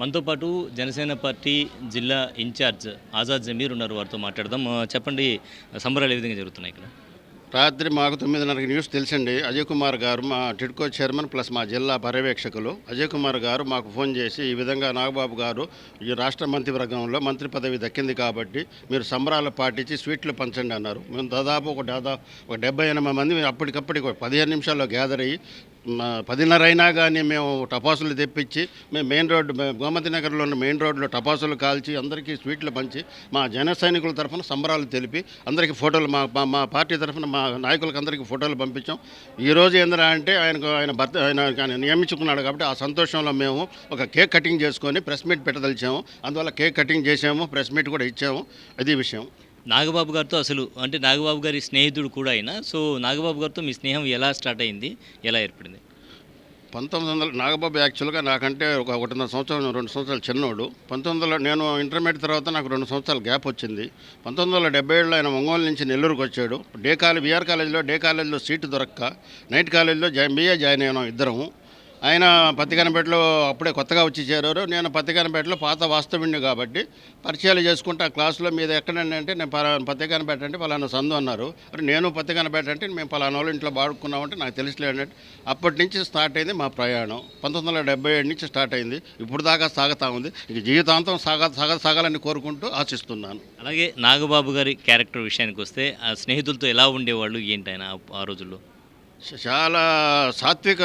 మనతో పాటు జనసేన పార్టీ జిల్లా ఇన్ఛార్జ్ ఆజాద్ జమీర్ ఉన్నారు వారితో మాట్లాడదాం. చెప్పండి సంబరాలు ఏ విధంగా జరుగుతున్నాయి ఇక్కడ? రాత్రి మాకు తొమ్మిదిన్నరకి న్యూస్ తెలిసండి అజయ్ కుమార్ గారు మా టిడ్కో చైర్మన్ ప్లస్ మా జిల్లా పర్యవేక్షకులు. అజయ్ కుమార్ గారు మాకు ఫోన్ చేసి ఈ విధంగా నాగబాబు గారు ఈ రాష్ట్ర మంత్రివర్గంలో మంత్రి పదవి దక్కింది కాబట్టి మీరు సంబరాలు పాటించి స్వీట్లు పంచండి అన్నారు. మేము దాదాపు ఒక దాదాపు ఒక డెబ్బై ఎనభై మంది అప్పటికప్పటికి ఒక పదిహేను నిమిషాల్లో గ్యాదర్ అయ్యి పదిన్నర అయినా కానీ మేము టపాసులు తెప్పించి మేము మెయిన్ రోడ్డు గోమతి నగర్లో ఉన్న మెయిన్ రోడ్లో టపాసులు కాల్చి అందరికీ స్వీట్లు పంచి మా జన సైనికుల తరఫున సంబరాలు తెలిపి అందరికీ ఫోటోలు మా మా- పార్టీ తరఫున మా నాయకులకు అందరికీ ఫోటోలు పంపించాం. ఈ రోజు అంటే ఆయనకు ఆయన భర్త ఆయన ఆయన నియమించుకున్నాడు కాబట్టి ఆ సంతోషంలో మేము ఒక కేక్ కటింగ్ చేసుకొని ప్రెస్ మీట్ పెట్టదలిచాము. అందువల్ల కేక్ కటింగ్ చేసాము ప్రెస్ మీట్ కూడా ఇచ్చాము. అది విషయం. నాగబాబు గారితో అసలు అంటే నాగబాబు గారి స్నేహితుడు కూడా అయినా సో నాగబాబు గారితో మీ స్నేహం ఎలా స్టార్ట్ అయింది? ఎలా ఏర్పడింది? పంతొమ్మిది వందల నాగబాబు యాక్చువల్గా నాకంటే ఒక ఒకటిన్నర సంవత్సరం రెండు సంవత్సరాలు చిన్నోడు. పంతొమ్మిది వందల నేను ఇంటర్మీడియట్ తర్వాత నాకు రెండు సంవత్సరాల గ్యాప్ వచ్చింది. పంతొమ్మిది వందల డెబ్బై ఏడులో ఆయన ఒంగోలు నుంచి నెల్లూరుకు వచ్చాడు. డే కాలేజ్ బీఆర్ కాలేజీలో డే కాలేజీలో సీటు దొరక్క నైట్ కాలేజీలో జా బీఏ జాయిన్ అయినాం ఇద్దరము. ఆయన పత్తికనపేటలో అప్పుడే కొత్తగా వచ్చి చేరారు. నేను పత్తికనపేటలో పాత వాస్తవ్యుడిని కాబట్టి పరిచయాలు చేసుకుంటే ఆ క్లాసులో మీద ఎక్కడండి అంటే నేను పత్తికనపేట అంటే పలానా సందు అన్నారు. నేను పత్తికనపేట అంటే మేము పలానా వాళ్ళు ఇంట్లో వాడుకున్నామంటే నాకు తెలిసిలేదు అప్పటి నుంచి స్టార్ట్ అయింది మా ప్రయాణం. పంతొమ్మిది వందల డెబ్బై ఏడు నుంచి స్టార్ట్ అయింది. ఇప్పుడు దాకా సాగతా ఉంది. ఇక జీవితాంతం సాగ సాగ సాగాలని కోరుకుంటూ ఆశిస్తున్నాను. అలాగే నాగబాబు గారి క్యారెక్టర్ విషయానికి వస్తే ఆ స్నేహితులతో ఎలా ఉండేవాళ్ళు? ఏంటి ఆయన ఆ- రోజుల్లో? చాలా సాత్విక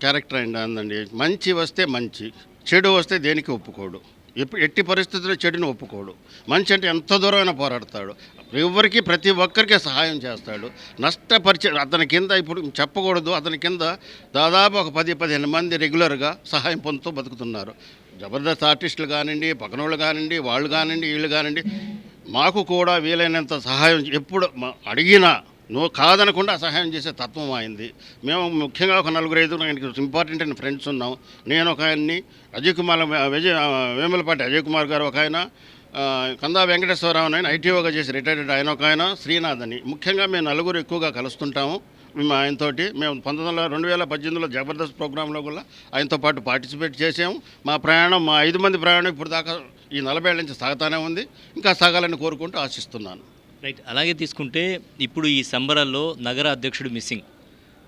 క్యారెక్టర్ అండి అందండి. మంచి వస్తే మంచి చెడు వస్తే దేనికి ఒప్పుకోడు. ఎప్పు- ఎట్టి పరిస్థితుల్లో చెడుని ఒప్పుకోడు. మంచి అంటే ఎంత దూరమైనా పోరాడతాడు. ఎవరికి ప్రతి ఒక్కరికి సహాయం చేస్తాడు. నష్టపరిచే అతని కింద ఇప్పుడు చెప్పకూడదు. అతని కింద దాదాపు ఒక పది పదిహేను మంది రెగ్యులర్గా సహాయం పొందుతూ బతుకుతున్నారు. జబర్దస్త్ ఆర్టిస్టులు కానివ్వండి పక్కన వాళ్ళు కానివ్వండి వాళ్ళు కానివ్వండి వీళ్ళు కానివ్వండి మాకు కూడా వీలైనంత సహాయం ఎప్పుడు అడిగినా నువ్వు కాదనకుండా సహాయం చేసే తత్వం అయింది మేము ముఖ్యంగా ఒక నలుగురు ఐదు ఆయనకి ఇంపార్టెంట్ అయిన ఫ్రెండ్స్ ఉన్నాం. నేను ఒక ఆయన్ని అజయ్ కుమార్ విజయ వేములపాటి అజయ్ కుమార్ గారు ఒక ఆయన కందా వెంకటేశ్వరరావు ఆయన ఐటీఓగా చేసి రిటైర్డ్ ఆయన ఒక ఆయన శ్రీనాథ్ అని. ముఖ్యంగా మేము నలుగురు ఎక్కువగా కలుస్తుంటాము మేము ఆయనతోటి. మేము పంతొమ్మిది వందల రెండు వేల పద్దెనిమిదిలో జబర్దస్త్ ప్రోగ్రాంలో కూడా ఆయనతో పాటు పార్టిసిపేట్ చేసాము మా ప్రయాణం మా ఐదు మంది ప్రయాణం ఇప్పుడు దాకా ఈ నలభై ఏళ్ళ నుంచి సాగుతానే ఉంది. ఇంకా సాగాలని కోరుకుంటూ ఆశిస్తున్నాను. రైట్ అలాగే తీసుకుంటే ఇప్పుడు ఈ సంబరాల్లో నగర అధ్యక్షుడు మిస్సింగ్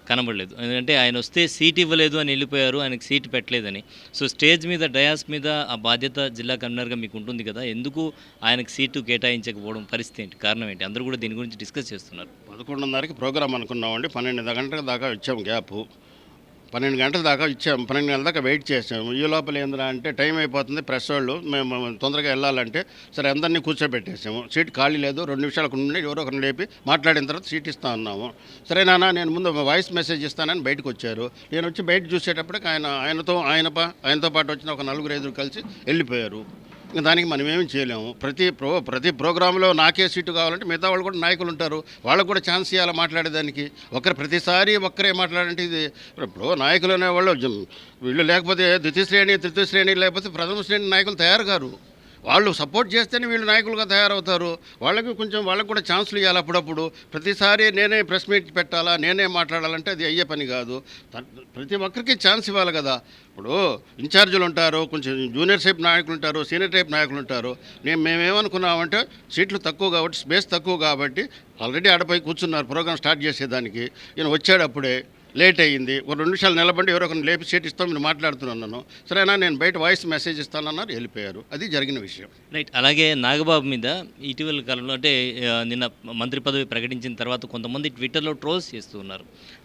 కనబడలేదు. ఎందుకంటే ఆయన వస్తే సీట్ ఇవ్వలేదు అని వెళ్ళిపోయారు ఆయనకు సీట్ పెట్టలేదని. సో స్టేజ్ మీద డయాస్ మీద ఆ బాధ్యత జిల్లా కన్వీనర్గా మీకు ఉంటుంది కదా ఎందుకు ఆయనకు సీటు కేటాయించకపోవడం పరిస్థితి ఏంటి? కారణం ఏంటి? అందరూ కూడా దీని గురించి డిస్కస్ చేస్తున్నారు. పదకొండున్నరకి ప్రోగ్రామ్ అనుకున్నామండి పన్నెండు గంటల దాకా ఇచ్చాం గ్యాప్. పన్నెండు గంటల దాకా ఇచ్చాము పన్నెండు గంటల దాకా వెయిట్ చేసాము ఈ లోపల ఏంద్రా అంటే టైం అయిపోతుంది. ప్రెస్ వాళ్ళు మేము తొందరగా వెళ్ళాలంటే సరే అందరినీ కూర్చోబెట్టేసాము. సీట్ ఖాళీ లేదు. రెండు నిమిషాలకు నుండి ఎవరో ఒకరిని లేపి మాట్లాడిన తర్వాత సీట్ ఇస్తా ఉన్నాము సరే నాన్న నేను ముందు వాయిస్ మెసేజ్ ఇస్తానని బయటకు వచ్చారు. నేను వచ్చి బయట చూసేటప్పటికి ఆయన ఆయనతో ఆయన ఆయనతో పాటు వచ్చిన ఒక నలుగురు ఐదుగురు కలిసి వెళ్ళిపోయారు. దానికి మనం ఏమీ చేయలేము. ప్రతి ప్రో ప్రతి ప్రోగ్రాంలో నాకే సీటు కావాలంటే మిగతా వాళ్ళు కూడా నాయకులు ఉంటారు. వాళ్ళకు కూడా ఛాన్స్ ఇవ్వాలి మాట్లాడేదానికి. ఒకరు ప్రతిసారి ఒక్కరే మాట్లాడంటే ఇది ఇప్పుడు నాయకులు అనేవాళ్ళు వీళ్ళు లేకపోతే ద్వితీయ శ్రేణి తృతీయ శ్రేణి లేకపోతే ప్రథమ శ్రేణి నాయకులు తయారు కారు. వాళ్ళు సపోర్ట్ చేస్తేనే వీళ్ళు నాయకులుగా తయారవుతారు. వాళ్ళకి కొంచెం వాళ్ళకి కూడా ఛాన్సులు ఇవ్వాలి అప్పుడప్పుడు. ప్రతిసారి నేనే ప్రెస్ మీట్ పెట్టాలా నేనే మాట్లాడాలంటే అది అయ్యే పని కాదు. ప్రతి ఒక్కరికి ఛాన్స్ ఇవ్వాలి కదా. ఇప్పుడు ఇన్ఛార్జీలు ఉంటారు కొంచెం జూనియర్ టైప్ నాయకులు ఉంటారు సీనియర్ టైప్ నాయకులు ఉంటారు. నేను మేమేమనుకున్నామంటే సీట్లు తక్కువ కాబట్టి స్పేస్ తక్కువ కాబట్టి ఆల్రెడీ ఆడపై కూర్చున్నారు ప్రోగ్రామ్ స్టార్ట్ చేసేదానికి. ఈయన వచ్చాడు అప్పుడే. లేట్ అయ్యింది. ఒక రెండు నిమిషాలు నిలబడి ఎవరో ఒకరిని లేపి సీట్ ఇస్తాం మీరు మాట్లాడుతున్నాను సరేనా నేను బయట వాయిస్ మెసేజ్ ఇస్తానన్నారు వెళ్ళిపోయారు. అది జరిగిన విషయం. రైట్ అలాగే నాగబాబు మీద ఇటీవల కాలంలో అంటే నిన్న మంత్రి పదవి ప్రకటించిన తర్వాత కొంతమంది ట్విట్టర్లో ట్రోల్స్ చేస్తూ ఉన్నారు.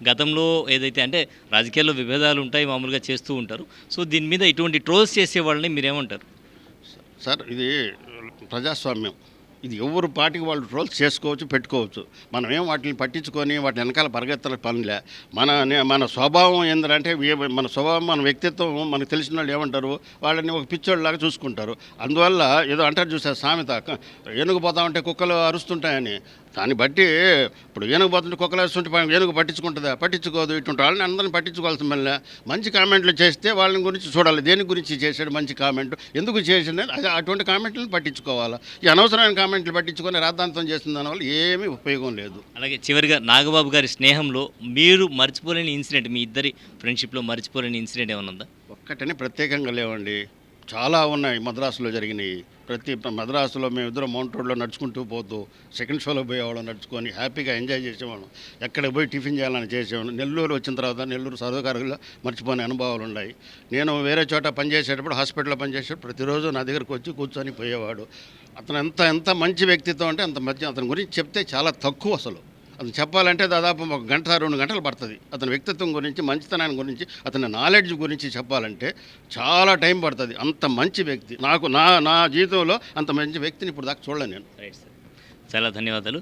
గతంలో ఏదైతే అంటే రాజకీయాల్లో విభేదాలు ఉంటాయి మామూలుగా చేస్తూ ఉంటారు. సో దీని మీద ఇటువంటి ట్రోల్స్ చేసే వాళ్ళని మీరేమంటారు? సార్ ఇది ప్రజాస్వామ్యం. ఇది ఎవరు పాటికి వాళ్ళు ట్రోల్స్ చేసుకోవచ్చు పెట్టుకోవచ్చు. మనం ఏం వాటిని పట్టించుకొని వాటి వెనకాల పరిగెత్తల పనిలే. మన మన స్వభావం ఏంటంటే మన స్వభావం మన వ్యక్తిత్వం మనకు తెలిసిన వాళ్ళు ఏమంటారు? వాళ్ళని ఒక పిచ్చోళ్ళలాగా చూసుకుంటారు. అందువల్ల ఏదో అంటారు చూసారు సామెత? ఏనుగు పోతా ఉంటే కుక్కలు అరుస్తుంటాయని. దాన్ని బట్టి ఇప్పుడు ఏనుగు పోతుంటే కుక్కలు అరుస్తుంటే పా- ఏనుగు పట్టించుకుంటుందా? పట్టించుకోదు. ఇటువంటి వాళ్ళని అందరిని పట్టించుకోవాల్సిన మళ్ళీ మంచి కామెంట్లు చేస్తే వాళ్ళని గురించి చూడాలి. దేని గురించి చేశాడు మంచి కామెంట్? ఎందుకు చేసింది అది అటువంటి కామెంట్లను పట్టించుకోవాలి? ఈ అనవసరమైన కామెంట్లు పట్టించుకొని రాద్ధాంతం చేసిన దానివల్ల ఏమీ ఉపయోగం లేదు. అలాగే చివరిగా నాగబాబు గారి స్నేహంలో మీరు మర్చిపోలేని ఇన్సిడెంట్ మీ ఇద్దరి ఫ్రెండ్షిప్లో మర్చిపోలేని ఇన్సిడెంట్ ఏమైనా ఉందా? ఒక్కటని ప్రత్యేకంగా లేవండి. చాలా ఉన్నాయి మద్రాసులో జరిగినాయి ప్రతి మద్రాసులో మేము మౌంట్ రోడ్లో నడుచుకుంటూ పోతూ సెకండ్ షోలో పోయేవాళ్ళం నడుచుకొని హ్యాపీగా ఎంజాయ్ చేసేవాళ్ళం. ఎక్కడికి పోయి టిఫిన్ చేయాలని చేసేవాళ్ళం. నెల్లూరు వచ్చిన తర్వాత నెల్లూరు సర్వకారులో మర్చిపోని అనుభవాలు ఉన్నాయి. నేను వేరే చోట పనిచేసేటప్పుడు హాస్పిటల్లో పనిచేసేటప్పుడు ప్రతిరోజు నా దగ్గరకు వచ్చి కూర్చొని పోయేవాడు. అతను ఎంత ఎంత మంచి వ్యక్తిత్వం అంటే అంత మంచి అతని గురించి చెప్తే చాలా తక్కువ అసలు. అతను చెప్పాలంటే దాదాపు ఒక గంట రెండు గంటలు పడుతుంది. అతని వ్యక్తిత్వం గురించి మంచితనాన్ని గురించి అతని నాలెడ్జ్ గురించి చెప్పాలంటే చాలా టైం పడుతుంది. అంత మంచి వ్యక్తి. నాకు నా నా జీవితంలో అంత మంచి వ్యక్తిని ఇప్పుడు దాకా చూడలేను నేను. Right sir. చాలా ధన్యవాదాలు.